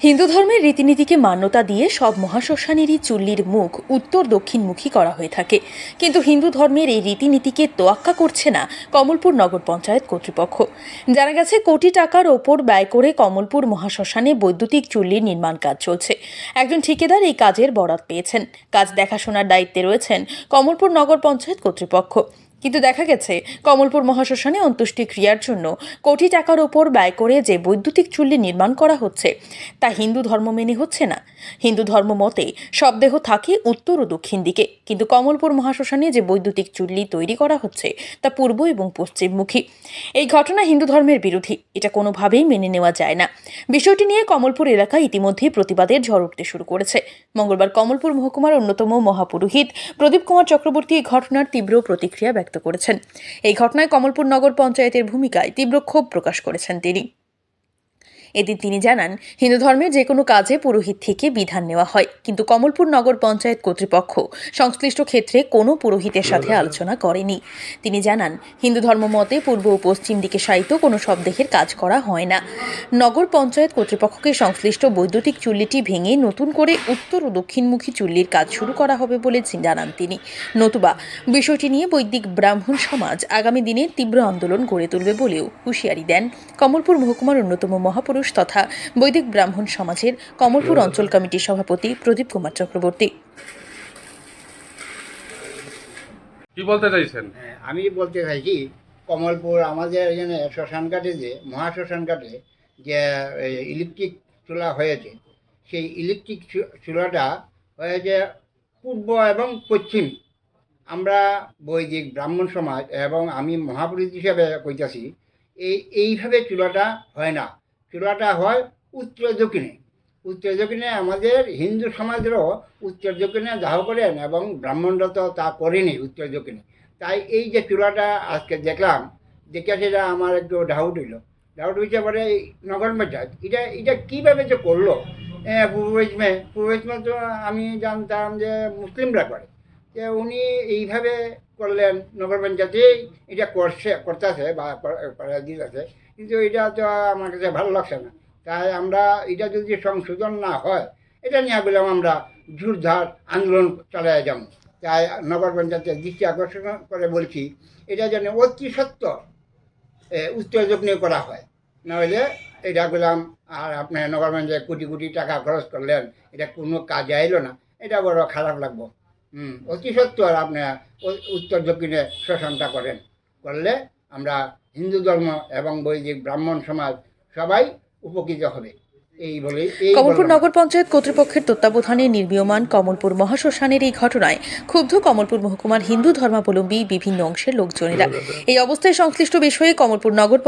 হিন্দু ধর্মের রীতিনীতিকে মান্যতা দিয়ে সব মহাশ্মশানেরই চুল্লির মুখ উত্তর দক্ষিণমুখী করা হয়ে থাকে। কিন্তু হিন্দু ধর্মের এই রীতিনীতিকে তোয়াক্কা করছে না কমলপুর নগর পঞ্চায়েত কর্তৃপক্ষ। জানা গেছে, কোটি টাকার ওপর ব্যয় করে কমলপুর মহাশ্মশানে বৈদ্যুতিক চুল্লির নির্মাণ কাজ চলছে। একজন ঠিকাদার এই কাজের বরাত পেয়েছেন। কাজ দেখাশোনার দায়িত্বে রয়েছেন কমলপুর নগর পঞ্চায়েত কর্তৃপক্ষ। কিন্তু দেখা গেছে, কমলপুর মহাশ্মশানে অন্ত্যেষ্টি ক্রিয়ার জন্য কোটি টাকার ওপর ব্যয় করে যে বৈদ্যুতিক চুল্লি নির্মাণ করা হচ্ছে, তা হিন্দু ধর্ম মেনে হচ্ছে না। হিন্দু ধর্ম মতে, সব দেহ থাকে উত্তর ও দক্ষিণ দিকে, কিন্তু কমলপুর মহাশ্মশানে যে বৈদ্যুতিক চুল্লি তৈরি করা হচ্ছে, তা পূর্ব এবং পশ্চিমমুখী। এই ঘটনা হিন্দু ধর্মের বিরোধী, এটা কোনোভাবেই মেনে নেওয়া যায় না। বিষয়টি নিয়ে কমলপুর এলাকায় ইতিমধ্যেই প্রতিবাদের ঝড় উঠতে শুরু করেছে। মঙ্গলবার কমলপুর মহকুমার অন্যতম মহাপুরোহিত প্রদীপ কুমার চক্রবর্তী এই ঘটনার তীব্র প্রতিক্রিয়া করেছেন। এই ঘটনায় কমলপুর নগর পঞ্চায়েতের ভূমিকায় তীব্র ক্ষোভ প্রকাশ করেছেন তিনি। এদিন তিনি জানান, হিন্দু ধর্মের যে কোনো কাজে পুরোহিত থেকে বিধান নেওয়া হয়। কিন্তু কমলপুর নগর পঞ্চায়েত কর্তৃপক্ষ সংশ্লিষ্ট ক্ষেত্রে কোনো পুরোহিতের সাথে আলোচনা করেনি। তিনি জানান, হিন্দু ধর্ম মতে পূর্ব ও পশ্চিম দিকে সাহিত্য কোনো শবদেহের কাজ করা হয় না। নগর পঞ্চায়েত কর্তৃপক্ষকে সংশ্লিষ্ট বৈদ্যুতিক চুল্লিটি ভেঙে নতুন করে উত্তর ও দক্ষিণমুখী চুল্লির কাজ শুরু করা হবে বলে জানান তিনি। নতুবা, বিষয়টি নিয়ে বৈদিক ব্রাহ্মণ সমাজ আগামী দিনে তীব্র আন্দোলন গড়ে তুলবে বলেও হুঁশিয়ারি দেন। কমলপুর মহকুমার অন্যতম মহাপুরুষ তথা বৈদিক ব্রাহ্মণ সমাজের কমলপুর অঞ্চল কমিটির সভাপতি প্রদীপ কুমার চক্রবর্তী। কি বলতে চাইছেন? হ্যাঁ, আমি বলতে চাইছি কমলপুর আমাদের এখানে শ্মশানঘাটে যে মহাশ্মশানঘাটে যে ইলেকট্রিক চুলা হয়েছে সেই ইলেকট্রিক চুলাটা হয়েছে পূর্ব এবং পশ্চিম। আমরা বৈদিক ব্রাহ্মণ সমাজ এবং আমি মহাপুরুষ হিসাবে কইতাছি এই এইভাবে চুলাটা হয় না। চুলাটা হয় উত্তর দক্ষিণে। উত্তর দক্ষিণে আমাদের হিন্দু সমাজেরও উত্তর দক্ষিণে দাহ করেন এবং ব্রাহ্মণরা তো তা করেনি উত্তর দক্ষিণে। তাই এই যে চূড়াটা আজকে দেখলাম, দেখে সেটা আমার একটু ডাউট হইল। ডাউট হইতে পারে এই নগর পঞ্চায়েত এটা এটা কীভাবে যে করল? পূর্ব পূর্ব তো আমি জানতাম যে মুসলিমরা করে। যে উনি এইভাবে করলেন, নগর পঞ্চায়েতে এটা করছে, করতেছে বা দিতেছে। কিন্তু এটা তো আমার কাছে ভালো লাগছে না। তাই আমরা এটা যদি সংশোধন না হয়, এটা নিয়ে বললাম আমরা জোরদার আন্দোলন চালিয়ে যাব। তাই নগর পঞ্চায়েতের দৃষ্টি আকর্ষণ করে বলছি, এটা যেন অতি সত্য উত্তর দক্ষিণে করা হয়। নাহলে এটা বললাম, আর আপনার নগর পঞ্চায়েত কোটি কোটি টাকা খরচ করলেন, এটা কোনো কাজে আইলো না। এটা বড় খারাপ লাগবো। হুম অতি সত্য আর আপনার উত্তর দক্ষিণে শোষণটা করেন। করলে আমরা হিন্দু ধর্ম এবং বৈদিক ব্রাহ্মণ সমাজ সবাই উপকৃত হবে। কমলপুর নগর পঞ্চায়েত কর্তৃপক্ষের তত্ত্বাবধানে নির্মীয়মান কমলপুর মহাশ্মশানের এই ঘটনায় ক্ষুব্ধ কমলপুর মহকুমার হিন্দু ধর্মাবলম্বী বিভিন্ন অংশের লোকজনেরা। এই অবস্থায় সংশ্লিষ্ট বিষয়ে কমলপুর নগর